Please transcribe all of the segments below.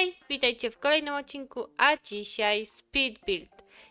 Hej, witajcie w kolejnym odcinku, a dzisiaj Speed Build.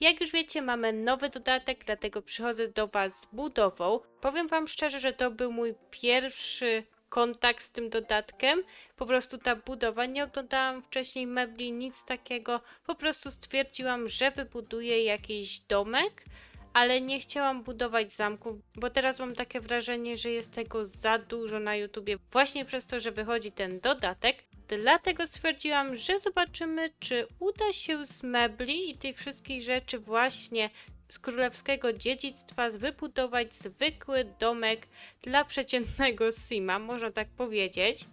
Jak już wiecie, mamy nowy dodatek, dlatego przychodzę do Was z budową. Powiem Wam szczerze, że to był mój pierwszy kontakt z tym dodatkiem. Po prostu ta budowa, nie oglądałam wcześniej mebli, nic takiego. Po prostu stwierdziłam, że wybuduję jakiś domek ale nie chciałam budować zamków, bo teraz mam takie wrażenie, że jest tego za dużo na YouTubie, właśnie przez to, że wychodzi ten dodatek. Dlatego stwierdziłam, że zobaczymy, czy uda się z mebli i tych wszystkich rzeczy właśnie z królewskiego dziedzictwa wybudować zwykły domek dla przeciętnego Sima, można tak powiedzieć.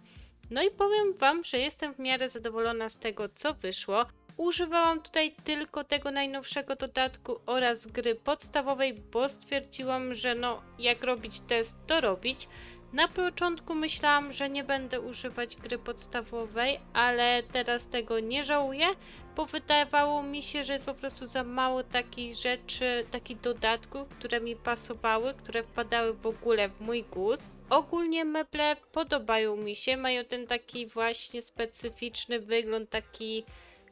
No i powiem Wam, że jestem w miarę zadowolona z tego, co wyszło. Używałam tutaj tylko tego najnowszego dodatku oraz gry podstawowej, bo stwierdziłam, że no, jak robić test, to robić. Na początku myślałam, że nie będę używać gry podstawowej, ale teraz tego nie żałuję, bo wydawało mi się, że jest po prostu za mało takich rzeczy, takich dodatków, które mi pasowały, które wpadały w ogóle w mój gust. Ogólnie meble podobają mi się, mają ten taki właśnie specyficzny wygląd, taki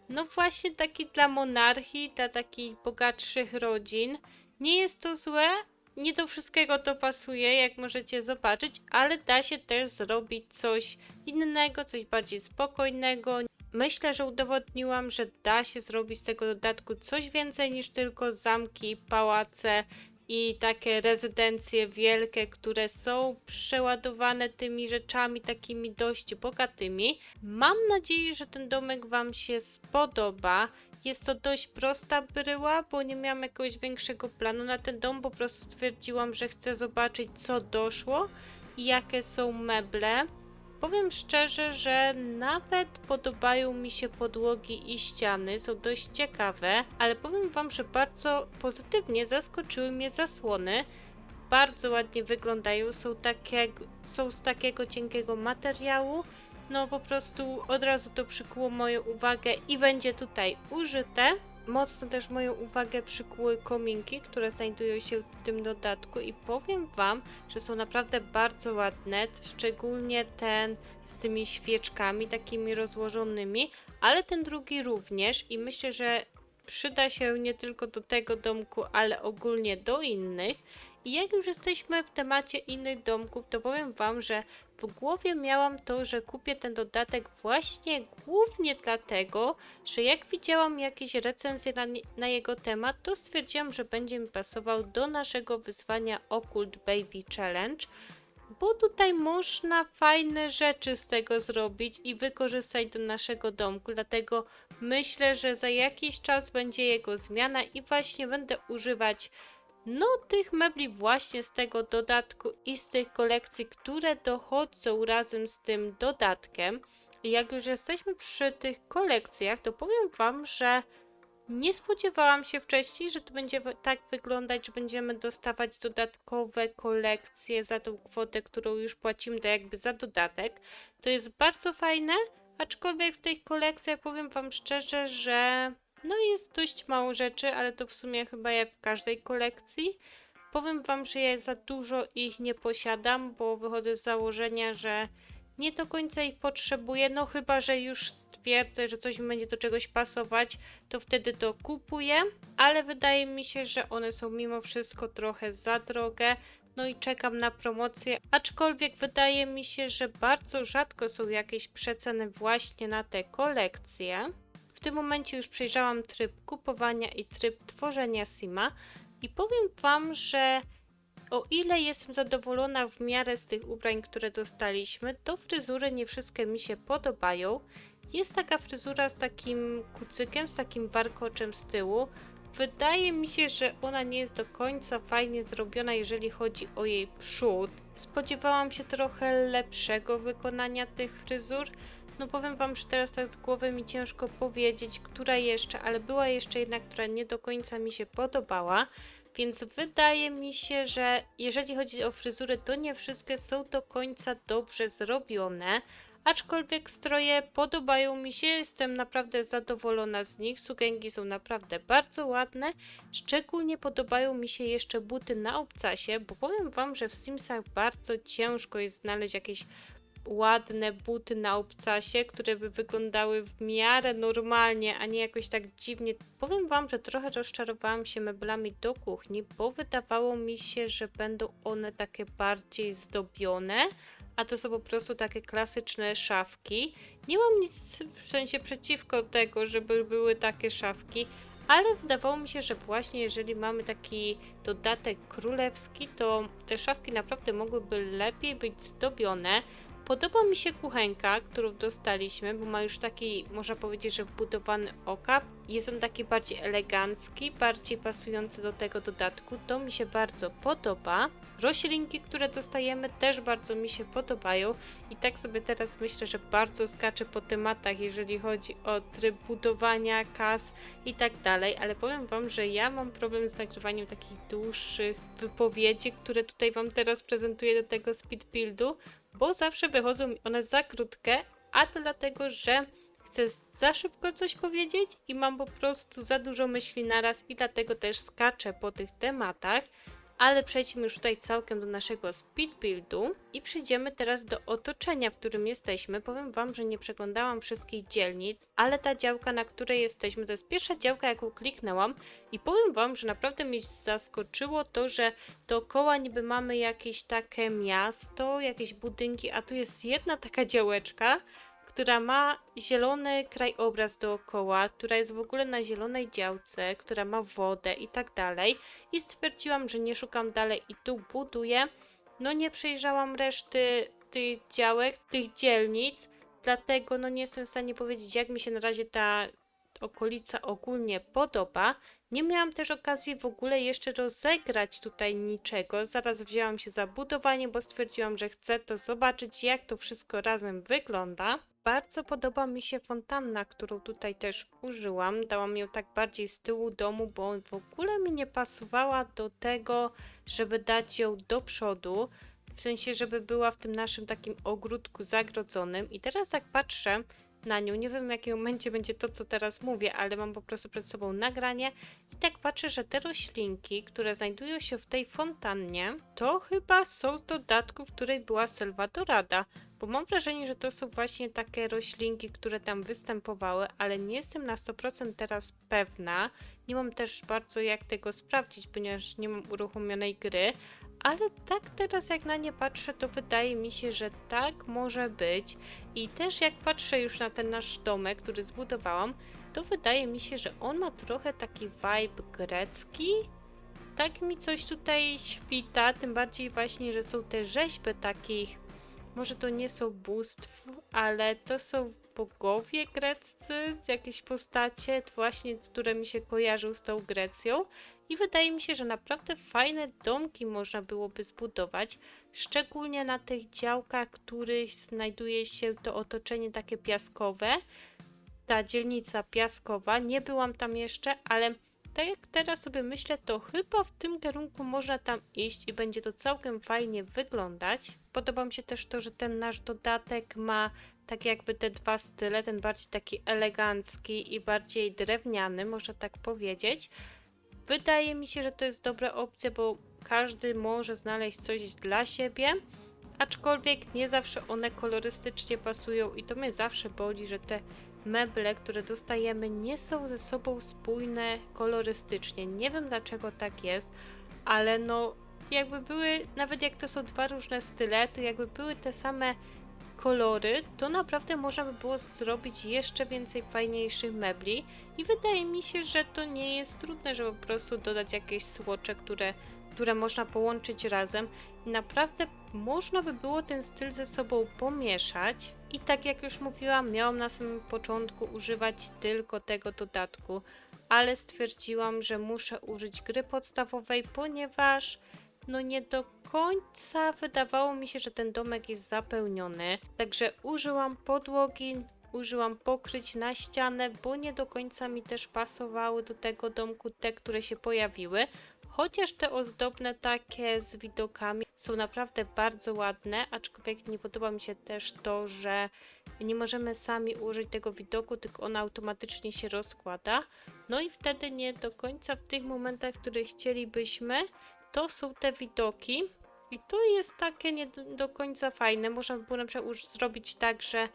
no właśnie taki dla monarchii, dla takich bogatszych rodzin. Nie jest to złe, nie do wszystkiego to pasuje, jak możecie zobaczyć, ale da się też zrobić coś innego, coś bardziej spokojnego. Myślę, że udowodniłam, że da się zrobić z tego dodatku coś więcej niż tylko zamki, pałace i takie rezydencje wielkie, które są przeładowane tymi rzeczami takimi dość bogatymi. Mam nadzieję, że ten domek Wam się spodoba. Jest to dość prosta bryła, bo nie miałam jakiegoś większego planu na ten dom, po prostu stwierdziłam, że chcę zobaczyć co doszło i jakie są meble. Powiem szczerze, że nawet podobają mi się podłogi i ściany, są dość ciekawe, ale powiem Wam, że bardzo pozytywnie zaskoczyły mnie zasłony. Bardzo ładnie wyglądają, są, takie, są z takiego cienkiego materiału. No po prostu od razu to przykuło moją uwagę i będzie tutaj użyte. Mocno też moją uwagę przykuły kominki, które znajdują się w tym dodatku i powiem Wam, że są naprawdę bardzo ładne, szczególnie ten z tymi świeczkami takimi rozłożonymi, ale ten drugi również i myślę, że przyda się nie tylko do tego domku, ale ogólnie do innych. I jak już jesteśmy w temacie innych domków, to powiem Wam, że w głowie miałam to, że kupię ten dodatek właśnie głównie dlatego, że jak widziałam jakieś recenzje na, na jego temat, to stwierdziłam, że będzie mi pasował do naszego wyzwania Occult Baby Challenge bo tutaj można fajne rzeczy z tego zrobić i wykorzystać do naszego domku, dlatego myślę, że za jakiś czas będzie jego zmiana i właśnie będę używać no tych mebli właśnie z tego dodatku i z tych kolekcji, które dochodzą razem z tym dodatkiem. I jak już jesteśmy przy tych kolekcjach, to powiem Wam, że nie spodziewałam się wcześniej, że to będzie tak wyglądać, że będziemy dostawać dodatkowe kolekcje za tą kwotę, którą już płacimy to jakby za dodatek. To jest bardzo fajne, aczkolwiek w tych kolekcjach powiem Wam szczerze, że no jest dość mało rzeczy, ale to w sumie chyba jak w każdej kolekcji. Powiem Wam, że ja za dużo ich nie posiadam, bo wychodzę z założenia, że nie do końca ich potrzebuję, no chyba, że już stwierdzę, że coś mi będzie do czegoś pasować, to wtedy to kupuję, ale wydaje mi się, że one są mimo wszystko trochę za drogie, no i czekam na promocję, aczkolwiek wydaje mi się, że bardzo rzadko są jakieś przeceny właśnie na te kolekcje. W tym momencie już przejrzałam tryb kupowania i tryb tworzenia Sima i powiem Wam, że o ile jestem zadowolona w miarę z tych ubrań, które dostaliśmy, to fryzury nie wszystkie mi się podobają. Jest taka fryzura z takim kucykiem, z takim warkoczem z tyłu. Wydaje mi się, że ona nie jest do końca fajnie zrobiona, jeżeli chodzi o jej przód. Spodziewałam się trochę lepszego wykonania tych fryzur. No powiem Wam, że teraz tak z głowy mi ciężko powiedzieć, która jeszcze, ale była jeszcze jedna, która nie do końca mi się podobała. Więc wydaje mi się, że jeżeli chodzi o fryzury, to nie wszystkie są do końca dobrze zrobione. Aczkolwiek stroje podobają mi się, jestem naprawdę zadowolona z nich. Sukienki są naprawdę bardzo ładne. Szczególnie podobają mi się jeszcze buty na obcasie, bo powiem Wam, że w Simsach bardzo ciężko jest znaleźć jakieś ładne buty na obcasie, które by wyglądały w miarę normalnie, a nie jakoś tak dziwnie. Powiem Wam, że trochę rozczarowałam się meblami do kuchni, bo wydawało mi się, że będą one takie bardziej zdobione, a to są po prostu takie klasyczne szafki. Nie mam nic w sensie przeciwko tego, żeby były takie szafki, ale wydawało mi się, że właśnie jeżeli mamy taki dodatek królewski, to te szafki naprawdę mogłyby lepiej być zdobione. Podoba mi się kuchenka, którą dostaliśmy, bo ma już taki, można powiedzieć, że wbudowany okap. Jest on taki bardziej elegancki, bardziej pasujący do tego dodatku. To mi się bardzo podoba. Roślinki, które dostajemy, też bardzo mi się podobają. I tak sobie teraz myślę, że bardzo skaczę po tematach, jeżeli chodzi o tryb budowania, kas i tak dalej. Ale powiem Wam, że ja mam problem z nagrywaniem takich dłuższych wypowiedzi, które tutaj Wam teraz prezentuję do tego speed buildu, bo zawsze wychodzą one za krótkie, a to dlatego, że chcę za szybko coś powiedzieć i mam po prostu za dużo myśli naraz i dlatego też skaczę po tych tematach. Ale przejdźmy już tutaj całkiem do naszego speed buildu i przejdziemy teraz do otoczenia, w którym jesteśmy. Powiem Wam, że nie przeglądałam wszystkich dzielnic, ale ta działka, na której jesteśmy, to jest pierwsza działka, jaką kliknęłam i powiem Wam, że naprawdę mnie zaskoczyło to, że dookoła niby mamy jakieś takie miasto, jakieś budynki, a tu jest jedna taka działeczka, która ma zielony krajobraz dookoła, która jest w ogóle na zielonej działce, która ma wodę i tak dalej. I stwierdziłam, że nie szukam dalej i tu buduję. No nie przejrzałam reszty tych działek, tych dzielnic, dlatego no nie jestem w stanie powiedzieć, jak mi się na razie ta okolica ogólnie podoba. Nie miałam też okazji w ogóle jeszcze rozegrać tutaj niczego. Zaraz wzięłam się za budowanie, bo stwierdziłam, że chcę to zobaczyć, jak to wszystko razem wygląda. Bardzo podoba mi się fontanna, którą tutaj też użyłam. Dałam ją tak bardziej z tyłu domu, bo w ogóle mi nie pasowała do tego, żeby dać ją do przodu. W sensie, żeby była w tym naszym takim ogródku zagrodzonym. I teraz tak patrzę na nią. Nie wiem w jakim momencie będzie to, co teraz mówię, ale mam po prostu przed sobą nagranie. I tak patrzę, że te roślinki, które znajdują się w tej fontannie, to chyba są z dodatku, w której była Selva Dorada. Bo mam wrażenie, że to są właśnie takie roślinki, które tam występowały, ale nie jestem na 100% teraz pewna. Nie mam też bardzo jak tego sprawdzić, ponieważ nie mam uruchomionej gry, ale tak teraz jak na nie patrzę, to wydaje mi się, że tak może być. I też jak patrzę już na ten nasz domek, który zbudowałam, to wydaje mi się, że on ma trochę taki vibe grecki. Tak mi coś tutaj świta, tym bardziej właśnie, że są te rzeźby takich może to nie są bóstw, ale to są bogowie greccy, jakieś postacie, właśnie, które mi się kojarzą z tą Grecją. I wydaje mi się, że naprawdę fajne domki można byłoby zbudować, szczególnie na tych działkach, których znajduje się to otoczenie takie piaskowe. Ta dzielnica piaskowa, nie byłam tam jeszcze, ale tak jak teraz sobie myślę, to chyba w tym kierunku można tam iść i będzie to całkiem fajnie wyglądać. Podoba mi się też to, że ten nasz dodatek ma tak jakby te dwa style, ten bardziej taki elegancki i bardziej drewniany, można tak powiedzieć. Wydaje mi się, że to jest dobra opcja, bo każdy może znaleźć coś dla siebie, aczkolwiek nie zawsze one kolorystycznie pasują i to mnie zawsze boli, że te meble, które dostajemy, nie są ze sobą spójne kolorystycznie. Nie wiem dlaczego tak jest, ale no jakby były, nawet jak to są dwa różne style, to jakby były te same kolory, to naprawdę można by było zrobić jeszcze więcej fajniejszych mebli i wydaje mi się, że to nie jest trudne, żeby po prostu dodać jakieś słocze, które, które można połączyć razem i naprawdę można by było ten styl ze sobą pomieszać i tak jak już mówiłam, miałam na samym początku używać tylko tego dodatku, ale stwierdziłam, że muszę użyć gry podstawowej, ponieważ no nie do końca wydawało mi się, że ten domek jest zapełniony. Także użyłam podłogi, użyłam pokryć na ścianę, bo nie do końca mi też pasowały do tego domku te, które się pojawiły. Chociaż te ozdobne takie z widokami są naprawdę bardzo ładne, aczkolwiek nie podoba mi się też to, że nie możemy sami użyć tego widoku, tylko on automatycznie się rozkłada. No i wtedy nie do końca w tych momentach, w których chcielibyśmy, to są te widoki, I to jest takie nie do, końca fajne. Można by było na przykład już zrobić tak, że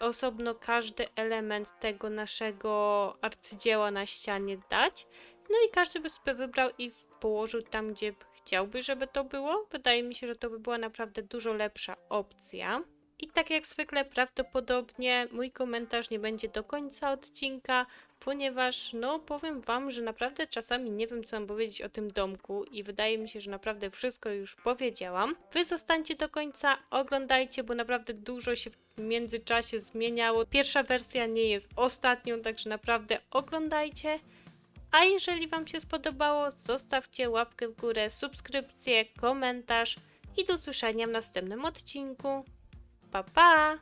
osobno każdy element tego naszego arcydzieła na ścianie dać. No i każdy by sobie wybrał i położył tam, gdzie chciałby, żeby to było. Wydaje mi się, że to by była naprawdę dużo lepsza opcja. I tak jak zwykle, prawdopodobnie mój komentarz nie będzie do końca odcinka, ponieważ, no, powiem Wam, że naprawdę czasami nie wiem, co mam powiedzieć o tym domku i wydaje mi się, że naprawdę wszystko już powiedziałam. Wy zostańcie do końca, oglądajcie, bo naprawdę dużo się w międzyczasie zmieniało. Pierwsza wersja nie jest ostatnią, także naprawdę oglądajcie. A jeżeli Wam się spodobało, zostawcie łapkę w górę, subskrypcję, komentarz i do usłyszenia w następnym odcinku. Pa pa!